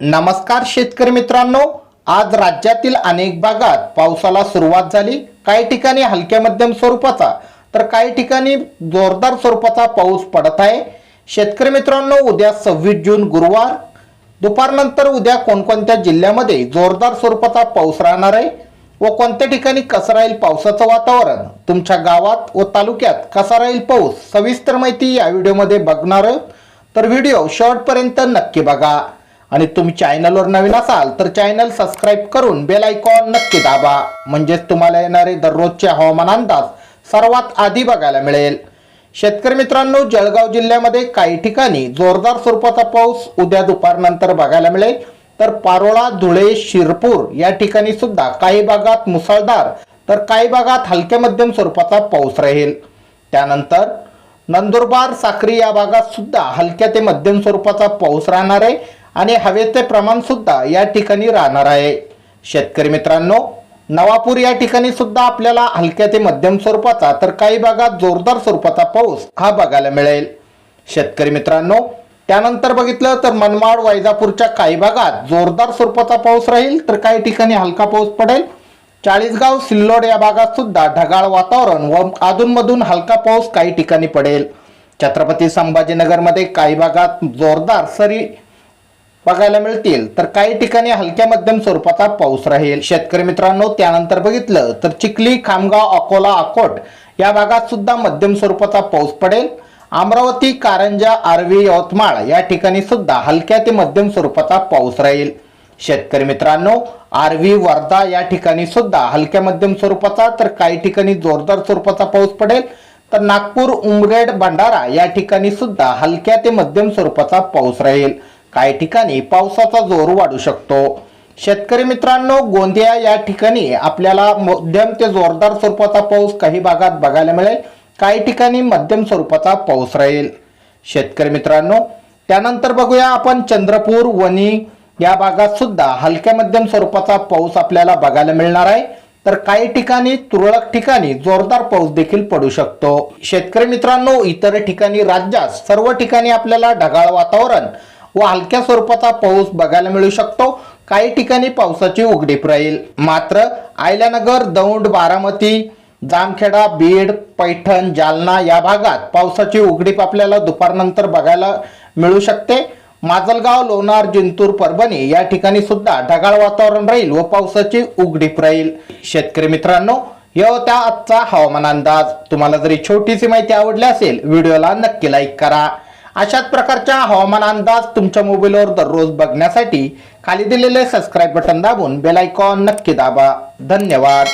नमस्कार शेतकरी मित्रांनो आज राज्यातील अनेक भागात पावसाला सुरुवात झाली. काही ठिकाणी हलक्या मध्यम स्वरूपाचा तर काही ठिकाणी जोरदार स्वरूपाचा पाऊस पडत आहे. शेतकरी मित्रांनो उद्या सव्वीस जून गुरुवार दुपारनंतर उद्या कोणकोणत्या जिल्ह्यामध्ये जोरदार स्वरूपाचा पाऊस राहणार आहे व कोणत्या ठिकाणी कसं राहील पावसाचं वातावरण तुमच्या गावात व तालुक्यात कसा राहील पाऊस सविस्तर माहिती या व्हिडिओमध्ये बघणार तर व्हिडिओ शेवटपर्यंत नक्की बघा. आणि तुम्ही चॅनलवर नवीन असाल तर चॅनल सबस्क्राईब करून बेल आयकॉन नक्की दाबा. म्हणजेच तुम्हाला येणारे दररोजचे हवामान अंदाज सर्वात आधी बघायला मिळेल. शेतकरी मित्रांनो जळगाव जिल्ह्यामध्ये काही ठिकाणी जोरदार स्वरूपाचा पाऊस उद्या दुपारनंतर बघायला मिळेल. तर पारोळा धुळे शिरपूर या ठिकाणी सुद्धा काही भागात मुसळधार तर काही भागात हलक्या मध्यम स्वरूपाचा पाऊस राहील. त्यानंतर नंदुरबार साक्री या भागात सुद्धा हलक्या ते मध्यम स्वरूपाचा पाऊस राहणार आहे. आणि हवेचे प्रमाण सुद्धा या ठिकाणी राहणार आहे. शेतकरी मित्रांनो नवापूर या ठिकाणी सुद्धा आपल्याला हलक्या ते मध्यम स्वरूपाचा तर काही भागात जोरदार स्वरूपाचा पाऊस हा बघायला मिळेल. शेतकरी मित्रांनो त्यानंतर बघितलं तर मनमाड वैजापूरच्या काही भागात जोरदार स्वरूपाचा पाऊस राहील तर काही ठिकाणी हलका पाऊस पडेल. चाळीसगाव सिल्लोड या भागात सुद्धा ढगाळ वातावरण व अधूनमधून हलका पाऊस काही ठिकाणी पडेल. छत्रपती संभाजीनगरमध्ये काही भागात जोरदार सरी बघायला मिळतील. तर काही ठिकाणी हलक्या मध्यम स्वरूपाचा पाऊस राहील. शेतकरी मित्रांनो त्यानंतर बघितलं तर चिखली खामगाव अकोला अकोट या भागात सुद्धा मध्यम स्वरूपाचा पाऊस पडेल. अमरावती कारंजा आर्वी यवतमाळ या ठिकाणी सुद्धा हलक्या ते मध्यम स्वरूपाचा पाऊस राहील. शेतकरी मित्रांनो आर्वी वर्धा या ठिकाणी सुद्धा हलक्या मध्यम स्वरूपाचा तर काही ठिकाणी जोरदार स्वरूपाचा पाऊस पडेल. तर नागपूर उमरेड भंडारा या ठिकाणी सुद्धा हलक्या ते मध्यम स्वरूपाचा पाऊस राहील. काही ठिकाणी पावसाचा जोर वाढू शकतो. शेतकरी मित्रांनो गोंदिया या ठिकाणी आपल्याला मध्यम ते जोरदार स्वरूपाचा पाऊस काही भागात बघायला मिळेल. काही ठिकाणी मध्यम स्वरूपाचा पाऊस राहील. शेतकरी मित्रांनो त्यानंतर बघूया आपण चंद्रपूर वणी या भागात सुद्धा हलक्या मध्यम स्वरूपाचा पाऊस आपल्याला बघायला मिळणार आहे. तर काही ठिकाणी तुरळक ठिकाणी जोरदार पाऊस देखील पडू शकतो. शेतकरी मित्रांनो इतर ठिकाणी राज्यात सर्व ठिकाणी आपल्याला ढगाळ वातावरण व हलक्या स्वरूपाचा पाऊस बघायला मिळू शकतो. काही ठिकाणी पावसाची उघडीप राहील. मात्र आयल्यानगर दौंड बारामती जामखेडा बीड पैठण जालना या भागात पावसाची उघडीप आपल्याला दुपारनंतर बघायला मिळू शकते. माजलगाव लोणार जिंतूर परभणी या ठिकाणी सुद्धा ढगाळ वातावरण राहील व पावसाची उघडीप राहील. शेतकरी मित्रांनो या होत्या आजचा हवामान अंदाज. तुम्हाला जरी छोटीशी माहिती आवडली असेल व्हिडिओला नक्की लाईक करा. अशाच प्रकारच्या हवामान अंदाज तुमच्या मोबाईलवर दररोज बघण्यासाठी खाली दिलेले सबस्क्राईब बटन दाबून बेलायकॉन नक्की दाबा. धन्यवाद.